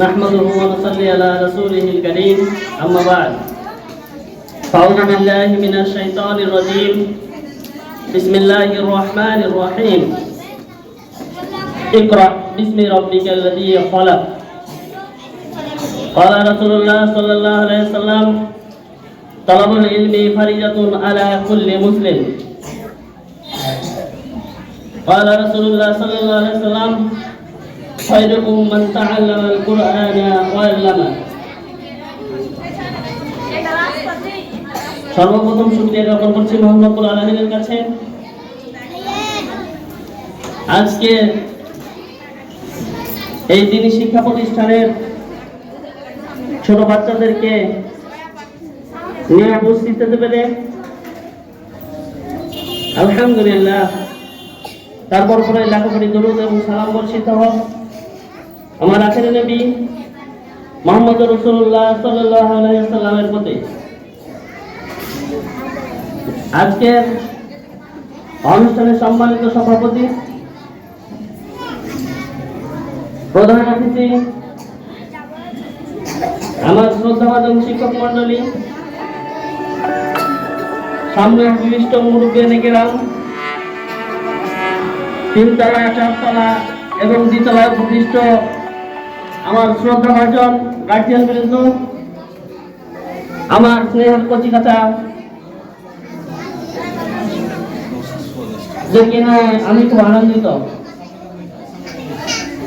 نحمده ونصلي على رسوله الكريم. أما بعد فأعوذ بالله من الشيطان الرجيم. بسم الله الرحمن الرحيم. اقرأ باسم ربك الذي خلق. قال رسول الله صلى الله عليه وسلم طلب العلم فريضة على كل مسلم. قال رسول الله صلى الله عليه وسلم خيركم من تعلم القرآن وعلمه সর্বপ্রথম শুক্রিয়া জ্ঞাপন করছি মোহাম্মদুল আলমিনের কাছে আজকে এই দিনী শিক্ষা প্রতিষ্ঠানের ছোট বাচ্চাদেরকে নিয়ে উপস্থিত হতে পেরে আলহামদুলিল্লাহ তারপর পরে লেখাপড়ি দরুদ এবং সালাম বর্ষিত হোক আমার আখের নবী মোহাম্মদ রসুল্লাহ সাল্লামের প্রতি। আজকের অনুষ্ঠানের সম্মানিত সভাপতি, প্রধান অতিথি, আমার শ্রদ্ধাভাজন শিক্ষক মন্ডলী সামনে বিশিষ্ট মুরব্বী নেকেরাম তিনতলা চারতলা এবং দ্বিতলায় প্রতিষ্ঠ আমার শ্রদ্ধা ভাজন গার্জিয়ান বৃন্দ, আমার স্নেহের কচিকাতা। যে কিনা আমি খুব আনন্দিত।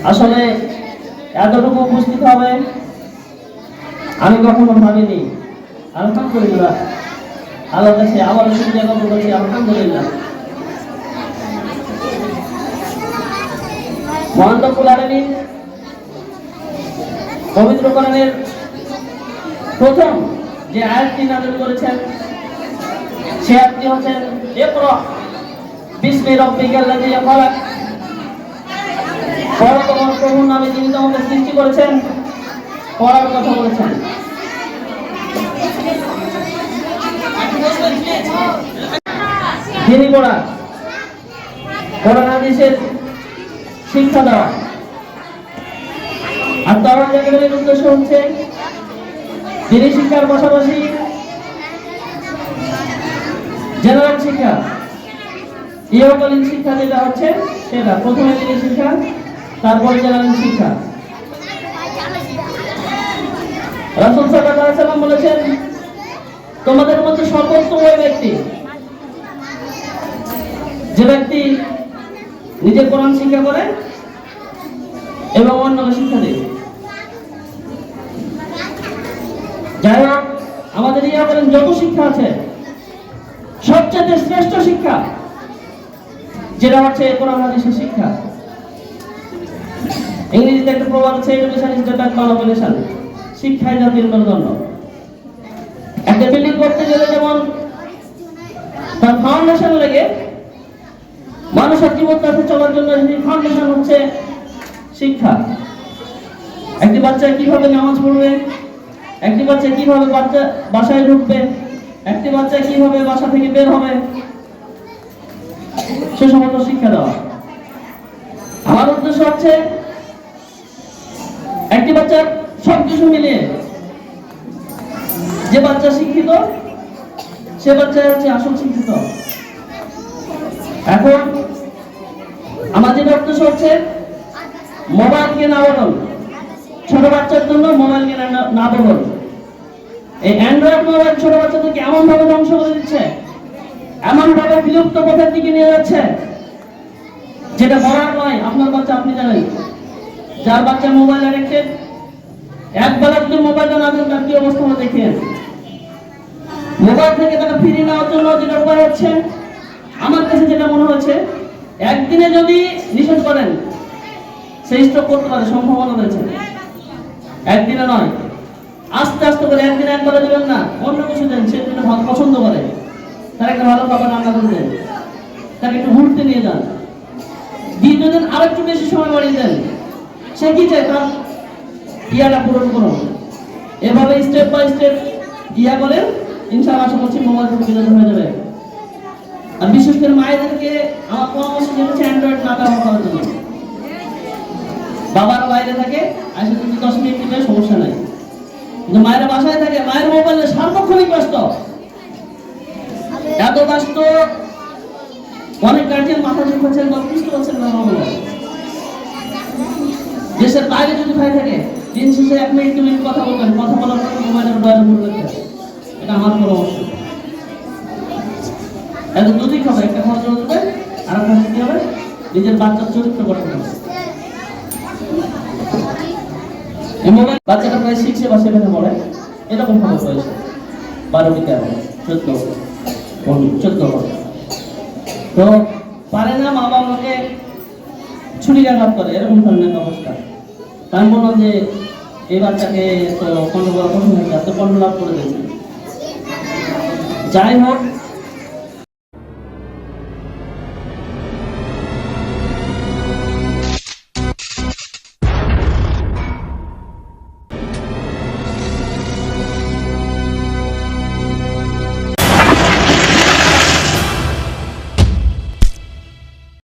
আসলে এতটুকু উপস্থিত হবে আমি কখনো ভাবিনি। আলহামদুলিল্লাহ। আল্লাহ কাছে আবার সুবিধা কত করছি, আলহামদুলিল্লাহ। পবিত্র প্রথম যে আয়াতটি নাজিল করেছেন, সে আয়াতটি হচ্ছেন, ইকরা বিসমি রাব্বিকাল লাযী খালাক। পড়ো প্রভুর নামে যিনি তোমাকে সৃষ্টি করেছেন পড়ার কথা বলেছেন। যিনি পড়া কোরআন হাদিসের শিক্ষা দেওয়া। আর তারা জায়গার উদ্দেশ্য হচ্ছে দিনী শিক্ষার পাশাপাশি জেনারেল শিক্ষা, ইহকালীন শিক্ষা যেটা হচ্ছে সেটা, প্রথমে দিনী শিক্ষা, তারপরে জেনারেল শিক্ষা। রাসুল সাল্লাম বলেছেন, তোমাদের মধ্যে সর্বোত্তম ওই ব্যক্তি, যে ব্যক্তি নিজে কোরআন শিক্ষা করে এবং অন্যকে শিক্ষা দেবে আমাদের ইয়া বলেন যত শিক্ষা আছে, সবচেয়ে শ্রেষ্ঠ শিক্ষা যেটা হচ্ছে কোরআন হাদিসের শিক্ষা। ইংরেজিতে একটা প্রবাদ আছে এডুকেশন ইজ দ্য নেশন শিক্ষাই জাতির মেরুদণ্ড। একটা বিল্ডিং করতে গেলে যেমন তার ফাউন্ডেশন লেগে, মানুষের জীবন পথে চলার জন্য ফাউন্ডেশন হচ্ছে শিক্ষা। একটি বাচ্চা কীভাবে নামাজ পড়বে? একটি বাচ্চা কীভাবে বাচ্চা বাসায় ঢুকবে? একটি বাচ্চা কীভাবে বাসা থেকে বের হবে? সে সমস্ত শিক্ষা দেওয়া। আমার উদ্দেশ্য হচ্ছে, একটি বাচ্চার সব কিছু মিলিয়ে যে বাচ্চা শিক্ষিত, সে বাচ্চা হচ্ছে আসল শিক্ষিত। এখন আমার যেটা উদ্দেশ্য হচ্ছে, মোবাইল কেনা বদল। ছোট বাচ্চার জন্য মোবাইল কেনা না- বদল। এই অ্যান্ড্রয়েড মোবাইল ছোট বাচ্চাদেরকে এমন ভাবে ধ্বংস করে দিচ্ছে এমন ভাবে বিলুপ্ত পথের দিকে নিয়ে যাচ্ছে, যেটা বলার নয়। আপনার বাচ্চা আপনি জানেন। যার বাচ্চা মোবাইল অ্যাডিক্টেড এক বেলা যদি মোবাইলটা না দেন, তার কি অবস্থা দেখেন? মোবাইল থেকে তারা ফিরিয়ে নেওয়ার জন্য যেটা উপায় হচ্ছে, আমার কাছে যেটা মনে হচ্ছে, একদিনে যদি নিষেধ করেন, সেই স্ট্রোক করতে পারে, সম্ভাবনা রয়েছে। একদিনে নয়। আস্তে আস্তে করে একদিনে একবারে দেবেন না। অন্য কিছু দেন, সে ভালো পছন্দ করে। তার একটা ভালো খাবার রান্না করে দেন তাকে একটু ঘুরতে নিয়ে যান। দ্বিতীয় দিন আরেকটু বেশি সময় বাড়িয়ে দেন। সে কি চায়? তার ইয়াটা পূরণ করুন। এভাবে স্টেপ বাই স্টেপ ইয়া করেন ইনশাআল্লাহ আশা করছি মোবাইল থেকে বিরত হয়ে যাবে। আর বিশেষ করে মায়েদেরকে আমার পরামর্শ হচ্ছে অ্যান্ড্রয়েড না ব্যবহার করার জন্য। বাবার বাইরে থাকে আসে যদি দশ মিনিট সমস্যা নাই। মায়ের বাসায় থাকে, মায়ের মোবাইলে সার্বক্ষণিক ব্যস্ত। এত ব্যস্ত, অনেক গার্জিয়ান মাথা চুপ করছেন বা বুঝতে পারছেন না দেশের বাইরে যদি ভাই থাকে, দিন শেষে এক মিনিট, দু মিনিট কথা বলবেন, কথা বলার পর মোবাইলের ভুল রাখতে এটা আমার পরামর্শ এত দুদিক হবে, একটা খরচ হবে আর একটা কি হবে? নিজের বাচ্চার চরিত্র গঠন হবে। বাচ্চাটা প্রায় শিখছে বা সেভেনে পড়ে। এরকম তেরো, চোদ্দ চোদ্দ তো পারে না মা বাবাকে ছুরিকাঘাত করে, এরকম ধরনের অবস্থা। আমি বললাম যে, এই বাচ্চাকে তো কন্ট্রোল কন্ট্রোল করে দেবে যাই হোক